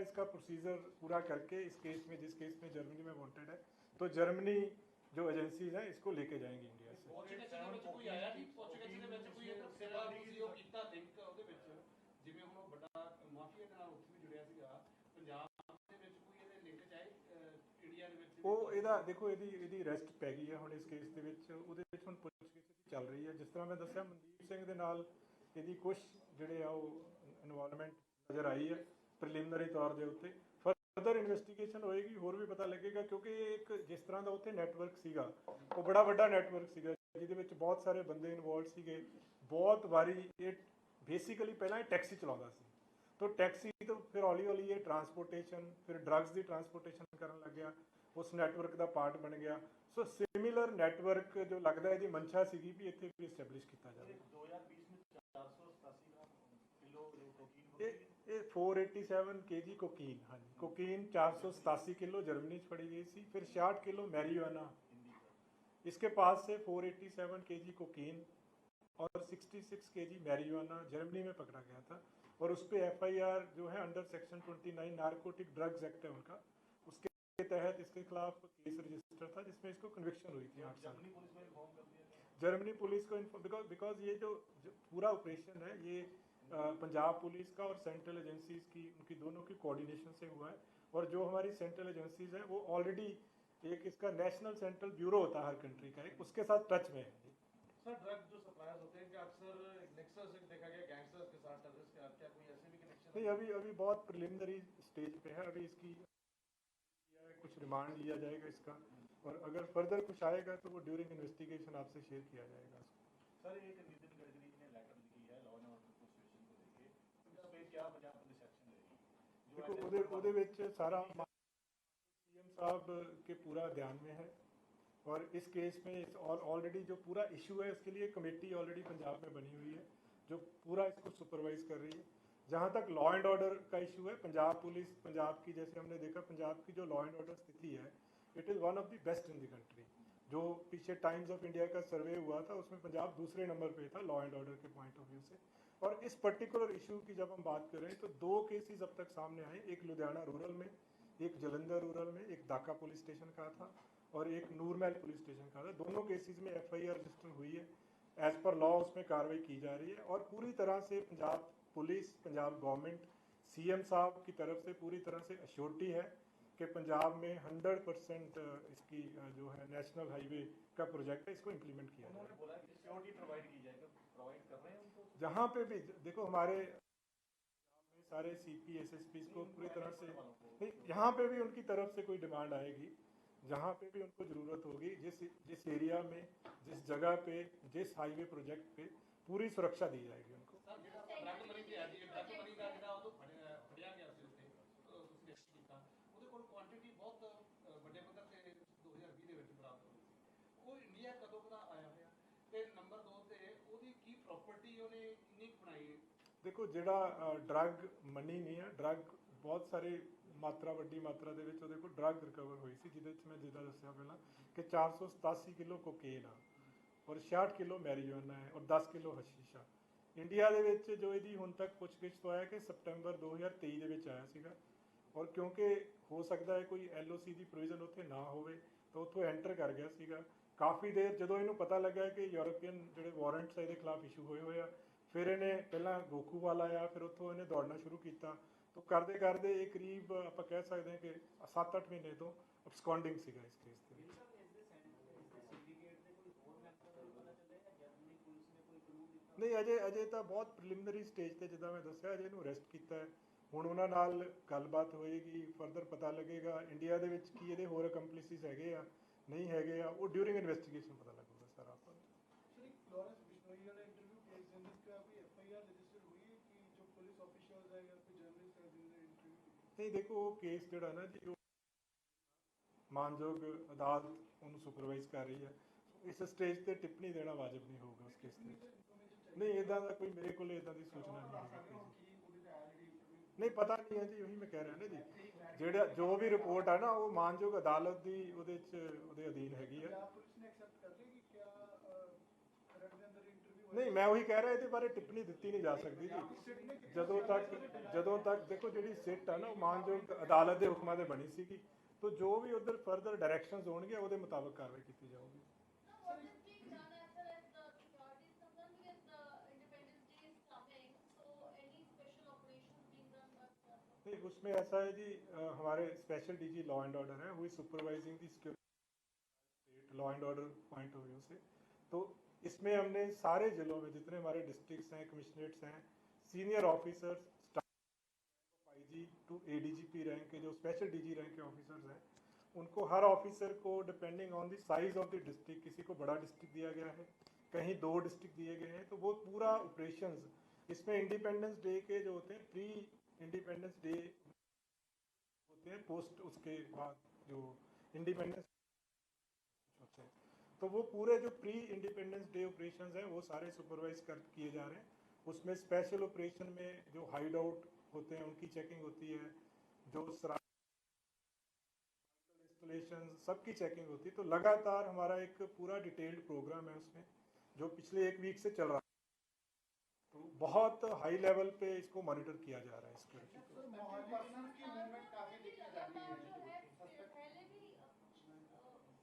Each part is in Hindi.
इसका प्रोसीजर पूरा करके इस केस में जिस केस में जर्मनी में वांटेड है तो जर्मनी जो एजेंसीज हैं इसको लेके जाएंगी इंडिया से ਪੁੱਛਗਿੱਛ ਦੇ ਵਿੱਚ ਕੋਈ ਆਇਆ ਨਹੀਂ ਪੁੱਛਗਿੱਛ ਦੇ ਵਿੱਚ ਕੋਈ ਇਹਦਾ ਸੇਵਾ ਤੁਸੀਂ ਉਹ ਕੀਤਾ ਲਿੰਕ ਉਹਦੇ ਵਿੱਚ ਜਿਵੇਂ ਹੁਣ ਉਹ ਵੱਡਾ ਮਾਫੀਆ ਦੇ ਨਾਲ ਉੱਥੇ ਵੀ ਜੁੜਿਆ ਸੀਗਾ ਪੰਜਾਬ ਦੇ ਵਿੱਚ ਕੋਈ ਇਹਦੇ ਲਿੰਕ ਚਾਹੇ ਇੰਡੀਆ ਦੇ ਵਿੱਚ ਉਹ ਇਹਦਾ ਦੇਖੋ ਇਹਦੀ ਇਹਦੀ ਅਰੈਸਟ ਪੈ ਗਈ ਹੈ ਹੁਣ ਇਸ ਕੇਸ ਦੇ ਵਿੱਚ ਉਹਦੇ ਵਿੱਚ ਹੁਣ ਪੁੱਛਗਿੱਛ ਚੱਲ ਰਹੀ ਹੈ ਜਿਸ ਤਰ੍ਹਾਂ ਮੈਂ ਦੱਸਿਆ ਮਨਦੀਪ ਸਿੰਘ ਦੇ ਨਾਲ ਇਹਦੀ ਕੁਝ ਜਿਹੜੇ ਆ ਉਹ ਇਨਵੋਲਵਮੈਂਟ ਨਜ਼ਰ ਆਈ ਹੈ ਪ੍ਰੀਲਿਮਿਨਰੀ ਤੌਰ ਦੇ ਉੱਤੇ। ਫਰਦਰ ਇਨਵੈਸਟੀਗੇਸ਼ਨ ਹੋਏਗੀ ਹੋਰ ਵੀ ਪਤਾ ਲੱਗੇਗਾ ਕਿਉਂਕਿ ਇਹ ਇੱਕ ਜਿਸ ਤਰ੍ਹਾਂ ਦਾ ਉੱਥੇ ਨੈਟਵਰਕ ਸੀਗਾ ਉਹ ਬੜਾ ਵੱਡਾ ਨੈਟਵਰਕ ਸੀਗਾ ਜਿਹਦੇ ਵਿੱਚ ਬਹੁਤ ਸਾਰੇ ਬੰਦੇ ਇਨਵੋਲਡ ਸੀਗੇ। ਬਹੁਤ ਵਾਰੀ ਇਹ ਬੇਸਿਕਲੀ ਪਹਿਲਾਂ ਇਹ ਟੈਕਸੀ ਚਲਾਉਂਦਾ ਸੀ। ਤੋਂ ਟੈਕਸੀ ਤੋਂ ਫਿਰ ਹੌਲੀ ਹੌਲੀ ਇਹ ਟਰਾਂਸਪੋਰਟੇਸ਼ਨ ਫਿਰ ਡਰੱਗਸ ਦੀ ਟਰਾਂਸਪੋਰਟੇਸ਼ਨ ਕਰਨ ਲੱਗਿਆ ਉਸ ਨੈਟਵਰਕ ਦਾ ਪਾਰਟ ਬਣ ਗਿਆ। ਸੋ ਸਿਮਿਲਰ ਨੈਟਵਰਕ ਜੋ ਲੱਗਦਾ ਇਹਦੀ ਮਨਸ਼ਾ ਸੀਗੀ ਵੀ ਇੱਥੇ ਵੀ ਸਟੈਬਲਿਸ਼ ਕੀਤਾ ਜਾਵੇ। 2020 ਵਿੱਚ 487 ਕਿਲੋ ਇਹ ਇਹ 487 kg ਕੋਕੀਨ ਹਾਂਜੀ ਕੋਕੀਨ 487 किलो जर्मनी से फड़ी गई थी फिर 60 किलो मैरिजुआना इसके पास से 487 kg कोकीन और 66 kg मैरिजुआना जर्मनी में पकड़ा गया था और उस पर एफआईआर जो है under section 29 narcotic drugs act है उनका उसके तहत इसके खिलाफ केस रजिस्टर था जिसमें इसको कन्विक्शन हुई थी आठ साल जर्मनी पुलिस में इन्फॉर्म कर दिया गया जर्मनी पुलिस को बिकॉज बिकॉज ये जो, जो पूरा ऑपरेशन है ये अ, पंजाब पुलिस का और सेंट्रल एजेंसीज की उनकी दोनों की कोऑर्डिनेशन से हुआ है। और जो हमारी सेंट्रल एजेंसीज है वो ऑलरेडी एक इसका नेशनल सेंट्रल ब्यूरो होता है हर कंट्री का एक उसके साथ टच में है। सर ड्रग जो सप्लायर्स होते हैं अक्सर नेक्सस देखा गया गैंगस्टर्स के साथ टेररिस्ट के क्या कोई ऐसे भी कनेक्शन नहीं अभी अभी बहुत प्रिलिमिनरी स्टेज पे है अभी इसकी कुछ रिमांड लिया जाएगा इसका। और अगर फर्दर कुछ आएगा तो वो ड्यूरिंग इन्वेस्टिगेशन आपसे शेयर किया जाएगा। सर एक नितिन गडकरी जी ने लेटर लिखी है लॉ एंड ऑर्डर को सिचुएशन को लेके उस पे क्या पंजाब पुलिस एक्शन लेगी जो ਦੇਖੋ ऐसे- ਉਹਦੇ ਉਹਦੇ ਵਿੱਚ ਸਾਰਾ सीएम साहब के पूरा ध्यान में है और इस केस में इस ऑलरेडी जो पूरा इशू है उसके लिए कमेटी ऑलरेडी पंजाब में बनी हुई है जो पूरा इसको सुपरवाइज कर रही है जहाँ तक लॉ एंड ऑर्डर का इशू है पंजाब पुलिस पंजाब की जैसे हमने देखा पंजाब की जो लॉ एंड ऑर्डर स्थिति है it is one of the best in the country जो पीछे टाइम्स ऑफ इंडिया का सर्वे हुआ था उसमें पंजाब दूसरे नंबर पे था लॉ एंड ऑर्डर के पॉइंट ऑफ व्यू से और इस पर्टिकुलर इशू की जब हम बात करें तो दो केसेस अब तक सामने आए। एक लुधियाना रूरल में, एक जलंधर रूरल में, एक दाका पुलिस स्टेशन का था और एक नूरमहल पुलिस स्टेशन का था। दोनों केसेस में एफआईआर रजिस्टर हुई है। एज पर लॉ उसमें कार्रवाई की जा रही है और पूरी तरह से Punjab police, Punjab government CM साहब की तरफ़ से पूरी तरह से अश्योरिटी है कि पंजाब में 100 परसेंट इसकी जो है नेशनल हाईवे का प्रोजेक्ट है, इसको इम्प्लीमेंट किया जाएगा प्रोवाइड की जाएगा प्रोवाइड कर रहे हैं उनको जहाँ पे भी देखो हमारे सारे सीपी एसएसपी को पूरी तरह से नहीं यहाँ पे भी उनकी तरफ़ से कोई डिमांड आएगी जहाँ पे भी उनको ज़रूरत होगी जिस जिस एरिया में जिस जगह पे जिस हाईवे प्रोजेक्ट पे पूरी सुरक्षा दी जाएगी उनको ਪ੍ਰਾਪਰਟੀ ਉਹਨੇ ਕਿੰਨੀ ਕੁ ਬਣਾਈ ਹੈ। ਦੇਖੋ, ਜਿਹੜਾ ਡਰੱਗ ਮਨੀ ਨਹੀਂ ਹੈ ਡਰੱਗ ਬਹੁਤ ਸਾਰੇ ਮਾਤਰਾ, ਵੱਡੀ ਮਾਤਰਾ ਦੇ ਵਿੱਚ ਉਹਦੇ ਕੋਲ ਡਰੱਗ ਰਿਕਵਰ ਹੋਈ ਸੀ, ਜਿਹਦੇ ਵਿੱਚ ਮੈਂ ਜਿੱਦਾਂ ਦੱਸਿਆ ਪਹਿਲਾਂ ਕਿ 487 ਕਿਲੋ ਕੋਕੇਨ ਆ ਔਰ 66 ਕਿਲੋ ਮੈਰੀਜੁਆਨਾ ਹੈ ਔਰ 10 ਕਿਲੋ ਹਸ਼ੀਸ਼ਾ ਇੰਡੀਆ ਦੇ ਵਿੱਚ ਜੋ ਇਹਦੀ ਹੁਣ ਤੱਕ ਪੁੱਛਗਿੱਛ ਤੋਂ ਆਇਆ ਕਿ ਸਪਟੈਂਬਰ 2023 ਦੇ ਵਿੱਚ ਆਇਆ ਸੀਗਾ ਔਰ ਕਿਉਂਕਿ ਹੋ ਸਕਦਾ ਹੈ ਕੋਈ ਐਲਓਸੀ ਦੀ ਪ੍ਰੋਵੀਜ਼ਨ ਉੱਥੇ ਨਾ ਹੋਵੇ ਤਾਂ ਉੱਥੋਂ ਐਂਟਰ ਕਰ ਗਿਆ ਸੀਗਾ। ਕਾਫੀ ਦੇਰ ਜਦੋਂ ਇਹਨੂੰ ਪਤਾ ਲੱਗਾ ਕਿ ਯੂਰੋਪੀਅਨ ਜਿਹੜੇ ਵਾਰੰਟਸ ਇਹਦੇ ਖਿਲਾਫ ਇਸ਼ੂ ਹੋਏ ਹੋਏ ਆ, ਫਿਰ ਇਹਨੇ ਪਹਿਲਾਂ ਗੋਕੂਵਾਲ ਆਇਆ, ਫਿਰ ਉੱਥੋਂ ਇਹਨੇ ਦੌੜਨਾ ਸ਼ੁਰੂ ਕੀਤਾ। ਤਾਂ ਕਰਦੇ ਕਰਦੇ ਇਹ ਕਰੀਬ ਆਪਾਂ ਕਹਿ ਸਕਦੇ ਹਾਂ ਕਿ 7-8 ਮਹੀਨੇ ਤੋਂ ਅਬਸਕੌਂਡਿੰਗ ਸੀਗਾ ਇਸ ਕੇਸ ਦੇ ਵਿੱਚ। ਨਹੀਂ, ਅਜੇ ਅਜੇ ਤਾਂ ਬਹੁਤ ਪ੍ਰੀਲਿਮਿਨਰੀ ਸਟੇਜ ਤੇ ਜਿੱਦਾਂ ਮੈਂ ਦੱਸਿਆ, ਅਜੇ ਇਹਨੂੰ ਅਰੈਸਟ ਕੀਤਾ ਹੈ। ਹੁਣ ਉਹਨਾਂ ਨਾਲ ਗੱਲਬਾਤ ਹੋਏਗੀ ਫਰਦਰ ਪਤਾ ਲੱਗੇਗਾ ਇੰਡੀਆ ਦੇ ਵਿੱਚ ਕੀ ਇਹਦੇ ਹੋਰ ਕੰਪਲਿਸਿਸ ਹੈਗੇ ਆ। ਨਹੀਂ ਹੈਗੇ ਆ ਉਹ ਡਿਊਰਿੰਗ ਇਨਵੈਸਟੀਗੇਸ਼ਨ ਪਤਾ ਲੱਗੂਗਾ ਸਾਰਾ ਆਪਾਂ ਨੂੰ। ਨਹੀਂ ਦੇਖੋ ਉਹ ਕੇਸ ਜਿਹੜਾ ਨਾ ਜੀ ਮਾਨਯੋਗ ਅਦਾਲਤ ਉਹਨੂੰ ਸੁਪਰਵਾਈਜ਼ ਕਰ ਰਹੀ ਹੈ। ਇਸ ਸਟੇਜ ਤੇ ਟਿੱਪਣੀ ਦੇਣਾ ਵਾਜਬ ਨਹੀਂ ਹੋਊਗਾ ਉਸ ਕੇਸ ਤੇ ਨਹੀਂ ਇਦਾਂ ਦਾ ਕੋਈ ਮੇਰੇ ਕੋਲ ਇਦਾਂ ਦੀ ਸੂਚਨਾ ਨਹੀਂ ਹੈ ਨਹੀਂ ਪਤਾ ਨਹੀਂ ਹੈ ਜੀ ਉਹੀ ਮੈਂ ਕਹਿ ਰਿਹਾ ਨਾ ਜੀ। ਜਿਹੜਾ ਜੋ ਵੀ ਰਿਪੋਰਟ ਹੈ ਨਾ ਉਹ ਮਾਨਯੋਗ ਅਦਾਲਤ ਦੀ ਉਹਦੇ ਚ ਉਹਦੇ ਅਧੀਨ ਹੈਗੀ ਹੈ ਨਹੀਂ ਮੈਂ ਉਹੀ ਕਹਿ ਰਿਹਾ ਇਹਦੇ ਬਾਰੇ ਟਿੱਪਣੀ ਦਿੱਤੀ ਨਹੀਂ ਜਾ ਸਕਦੀ ਜੀ। ਜਦੋਂ ਤੱਕ ਜਦੋਂ ਤੱਕ ਦੇਖੋ ਜਿਹੜੀ ਸਿੱਟ ਹੈ ਨਾ ਉਹ ਮਾਨਯੋਗ ਅਦਾਲਤ ਦੇ ਹੁਕਮਾਂ ਦੇ ਬਣੀ ਸੀਗੀ। ਤੋ ਜੋ ਵੀ ਉਧਰ ਫਰਦਰ ਡਾਇਰੈਕਸ਼ਨਸ ਹੋਣਗੇ ਉਹਦੇ ਮੁਤਾਬਕ ਕਾਰਵਾਈ ਕੀਤੀ ਜਾਊਗੀ। नहीं उसमें ऐसा है जी हमारे special DG law and order है हुई supervising the security law and order point of view से। तो इसमें हमने सारे जिलों में जितने हमारे डिस्ट्रिक्ट्स हैं कमिश्नरेट्स हैं senior officers I G to A D G P rank के जो स्पेशल डी जी रैंक के ऑफिसर्स हैं, उनको हर ऑफिसर को depending on the size of the district किसी को बड़ा डिस्ट्रिक्ट दिया गया है, कहीं दो डिस्ट्रिक्ट दिए गए हैं तो वो पूरा ऑपरेशंस इसमें इंडिपेंडेंस डे के जो होते हैं प्री इंडिपेंडेंस डे होते हैं पोस्ट उसके बाद जो इंडिपेंडेंस होते हैं। तो वो पूरे जो प्री इंडिपेंडेंस डे ऑपरेशंस हैं, वो सारे सुपरवाइज कर, किए जा रहे हैं। उसमें स्पेशल ऑपरेशन में जो हाइड आउट होते हैं, उनकी चेकिंग होती है। जो इंस्टॉलेशन सबकी चेकिंग होती है। तो लगातार हमारा एक पूरा डिटेल्ड प्रोग्राम है उसमें, जो पिछले एक वीक से चल रहा बहुत हाई लेवल पे इसको मॉनिटर किया जा रहा है सिक्योरिटी को की मूवमेंट काफ़ी देखी जाती जो पहले भी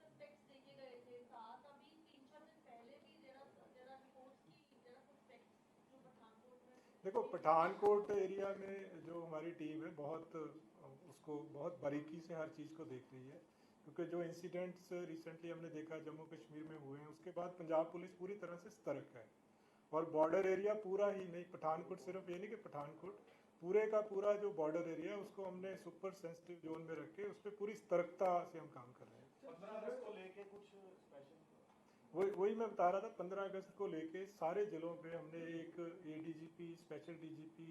सस्पेक्ट्स देखे गए थे साथ अभी तीन चार दिन पहले भी जरा जरा रिपोर्ट्स की जरा सस्पेक्ट्स जो पठानकोट में देखो पठानकोट एरिया में जो हमारी टीम है, बहुत, उसको बहुत बारीकी से हर चीज़ को देख रही है। क्योंकि जो इंसिडेंट्स रिसेंटली हमने देखा जम्मू कश्मीर में हुए हैं, उसके बाद पंजाब पुलिस पूरी तरह से सतर्क है। और बॉर्डर एरिया पूरा ही नहीं पठानकोट सिर्फ़ ये नहीं कि पठानकोट पूरे का पूरा जो बॉर्डर एरिया है उसको हमने सुपर सेंसिटिव जोन में रख के उस पर पूरी सतर्कता से हम काम कर रहे हैं। अगस्त को लेके कुछ स्पेशल वही वही मैं बता रहा था पंद्रह अगस्त को लेके सारे जिलों पे हमने एक ADGP special DGP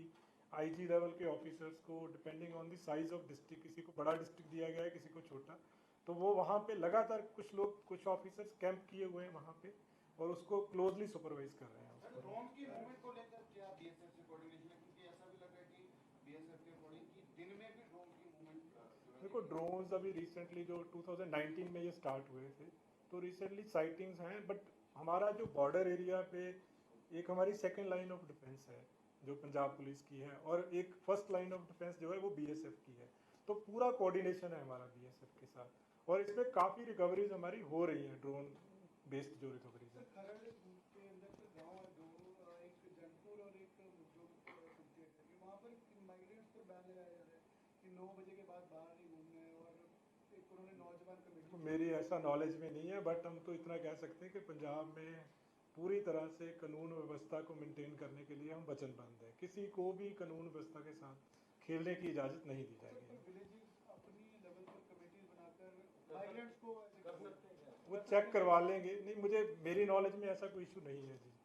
IG level के ऑफिसर्स को depending on the size of district किसी को बड़ा डिस्ट्रिक्ट दिया गया है किसी को छोटा तो वो वहाँ पे लगातार कुछ लोग कुछ ऑफिसर्स कैंप किए हुए हैं वहाँ पे। और उसको क्लोजली सुपरवाइज कर रहे हैं उसको। ड्रोन की मूवमेंट को लेकर क्या बीएसएफ से कोऑर्डिनेशन है? क्योंकि ऐसा भी लग रहा है कि बीएसएफ के अकॉर्डिंग कि दिन में भी ड्रोन की मूवमेंट देखो ड्रोन्स अभी रिसेंटली जो 2019 में ये स्टार्ट हुए थे तो रिसेंटली साइटिंग्स हैं बट हमारा जो बॉर्डर एरिया पे एक हमारी सेकेंड लाइन ऑफ़ डिफेंस है जो पंजाब पुलिस की है और एक फ़र्स्ट लाइन ऑफ़ डिफेंस जो है वो बीएसएफ की है। तो पूरा कोऑर्डिनेशन है हमारा बीएसएफ के साथ। और इसमें काफ़ी रिकवरीज हमारी हो रही है ड्रोन बेस्ड जो रिकवरीज है सर खरड़ के अंदर से गाँव है दो अ, एक जनपुर और एक जो सिद्धेट है कि वहाँ पर माइग्रेंट्स लगाया जा रहा है कि नौ बजे के बाद बाहर नहीं घूमना है और एक उन्होंने नौजवान तो कमेटी मेरी ऐसा नॉलेज में नहीं है बट हम तो इतना कह सकते हैं कि पंजाब में पूरी तरह से कानून व्यवस्था को मेंटेन करने के लिए हम वचनबद्ध हैं। किसी को भी कानून व्यवस्था के साथ खेलने की इजाज़त नहीं दी जाएगी। विलेजेस अपनी लेवल पर कमेटीज बनाकर माइग्रेंट्स को ऐसे कर सकते हैं। क्या वो चेक करवा लेंगे। नहीं मुझे मेरी नॉलेज में ऐसा कोई इशू नहीं है जी।